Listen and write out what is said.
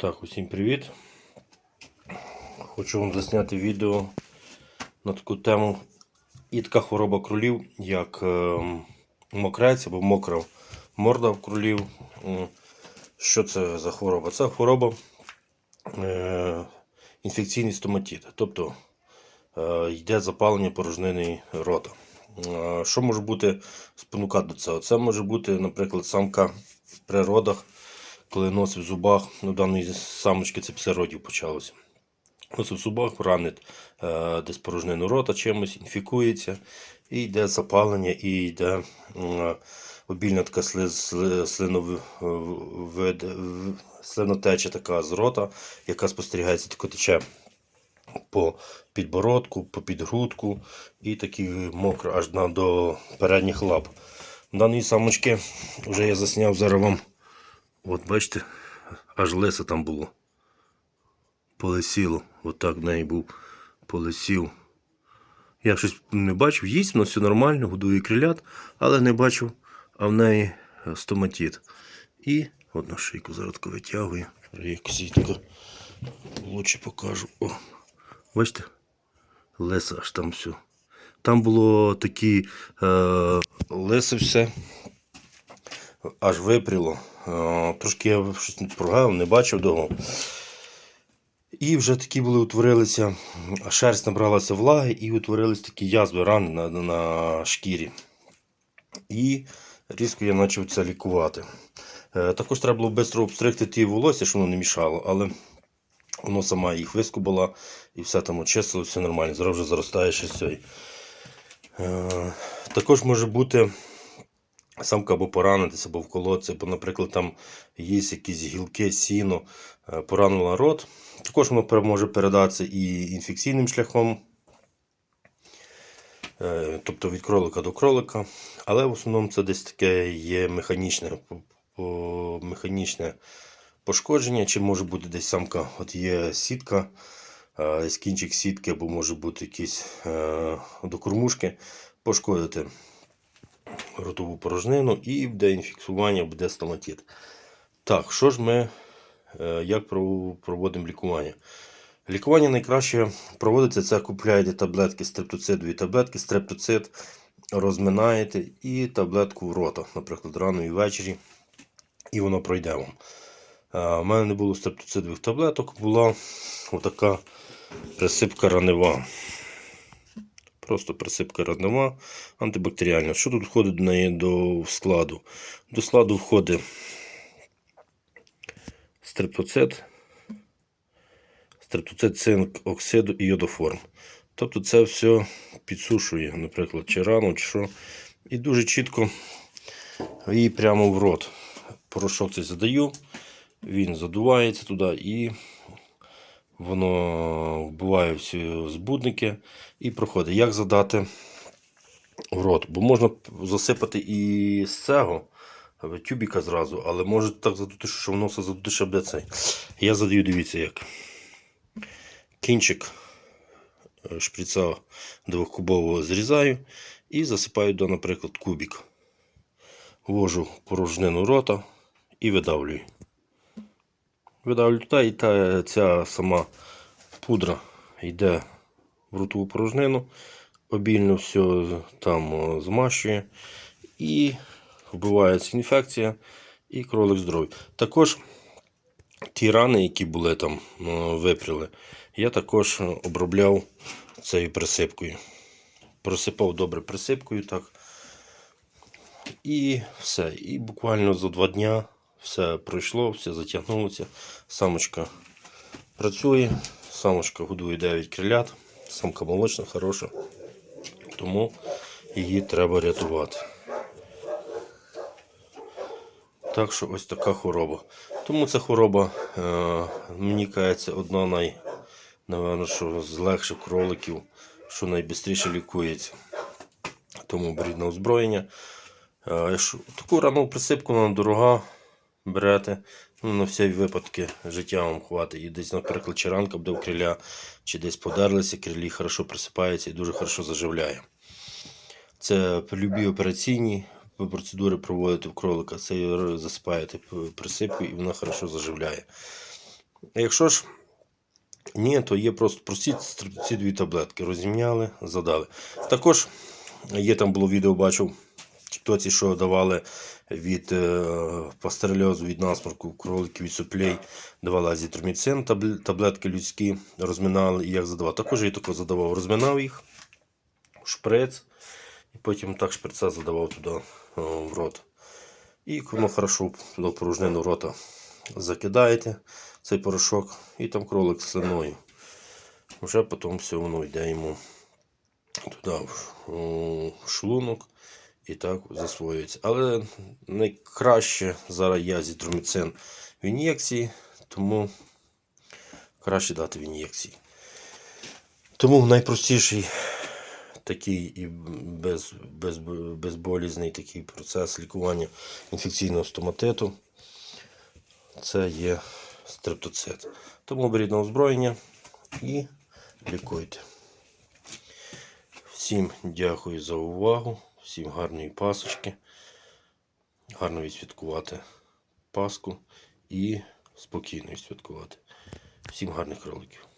Так, усім привіт. Хочу вам засняти відео на таку тему. І така хвороба кролів, як е, мокрець або мокра морда в кролів. Що це за хвороба? Це хвороба е, інфекційний стоматит. Тобто е, йде запалення порожнини рота. Що може бути спонукати до цього? Це може бути, наприклад, самка при родах, коли носить в зубах, ну даної самочки це після родів почалося. Носить в зубах, ранить е, десь порожнину рота чимось, інфікується, і йде запалення, і йде м, обільна така сли, сли, слинотеча така з рота, яка спостерігається, тако тече по підбородку, по підгрудку і такі мокро аж до передніх лап. Даної самочки вже я засняв зараз вам. От бачите, аж лиса там було. Полисіло. Отак в неї був полисів. Я щось не бачив, їсть, воно все нормально, годує крилят, але не бачив, а в неї е, стоматит. І одну шийку зараз таку витягую. Якось її лучше покажу. О, бачите? Леса аж там все. Там було такі е, лиси все. Аж випріло. Е, трошки я щось прогав, не бачив довго. І вже такі були утворилися, шерсть набралася влаги і утворились такі язви, рани на, на шкірі. І різко я почав це лікувати. Е, також треба було швидко обстригти ті волосся, щоб воно не мішало, але воно сама їх вискубала і все там очистило, все нормально. Зараз вже заростає цей. Е, також може бути самка або поранитися, або вколотися, бо, наприклад, там є якісь гілки, сіно, е, поранила рот. Також воно може передатися і інфекційним шляхом, е, тобто від кролика до кролика. Але в основному це десь таке є механічне, механічне пошкодження, чи може бути десь самка, от є сітка, е, десь кінчик сітки, або може бути якісь до кормушки, пошкодити ротову порожнину і буде інфіксування, буде стоматит. Так, що ж ми, е, як проводимо лікування? Лікування найкраще проводиться це купляєте таблетки стрептоцидові таблетки, стрептоцид розминаєте і таблетку в рота, наприклад, рано і ввечері, і воно пройде вам. У мене не було стрептоцидових таблеток, була отака присипка ранева. Просто присипка ранева антибактеріальна. Що тут входить до неї до складу? До складу входить стрептоцит, стрептоцит, цинк, оксиду і йодоформ. Тобто це все підсушує, наприклад, чи рану, чи що. І дуже чітко її прямо в рот. Порошок цей задаю, він задувається туди і воно вбиває всі збудники і проходить. Як задати в рот? Бо можна засипати і з цього тюбіка зразу, але може так задути, що воно все задути, щоб де цей. Я задаю, дивіться як. Кінчик е, шприца двохкубового зрізаю і засипаю до, наприклад, кубик. Ввожу порожнину рота і видавлюю. Видавлю і та, ця сама пудра йде в ротову порожнину, обільно все там змащує і вбивається інфекція і кролик здоровий. Також ті рани, які були там випріли, я також обробляв цією присипкою. Просипав добре присипкою, так. І все. І буквально за два дня все пройшло, все затягнулося. Самочка працює, самочка годує 9 крилят, самка молочна, хороша. Тому її треба рятувати. Так що ось така хвороба. Тому ця хвороба, е, мені кажеться, одна най, напевно, що з легших кроликів, що найбістріше лікується. Тому беріть на озброєння. Е, Таку рану присипку вона дорога. Берете. Ну, на всі випадки життя вам хватить. І десь, наприклад, чи ранка буде в криля, чи десь подерлися, крилі хорошо присипається і дуже хорошо заживляє. Це любі операційні процедури проводите в кролика, це засипаєте п- присипкою і вона хорошо заживляє. Якщо ж ні, то є просто прості ці дві таблетки. Розімняли, задали. Також є там було відео, бачив в тіктоці, що давали від е, пастерельозу, від насморку, кроликів від суплей, давали азітроміцин, таблетки людські, розминали і як задавав. Також я тако задавав, розминав їх, шприц, і потім так шприца задавав туди о, в рот. І воно хорошо в порожнину рота закидаєте цей порошок, і там кролик з слиною. Вже потім все воно йде йому туди в шлунок і так засвоюється. Але найкраще зараз є азітроміцин в ін'єкції, тому краще дати в ін'єкції. Тому найпростіший такий і без, без, безболізний такий процес лікування інфекційного стоматиту це є стрептоцит. Тому беріть на озброєння і лікуйте. Всім дякую за увагу, всім гарної пасочки. Гарно відсвяткувати Пасху і спокійно відсвяткувати. Всім гарних кроликів.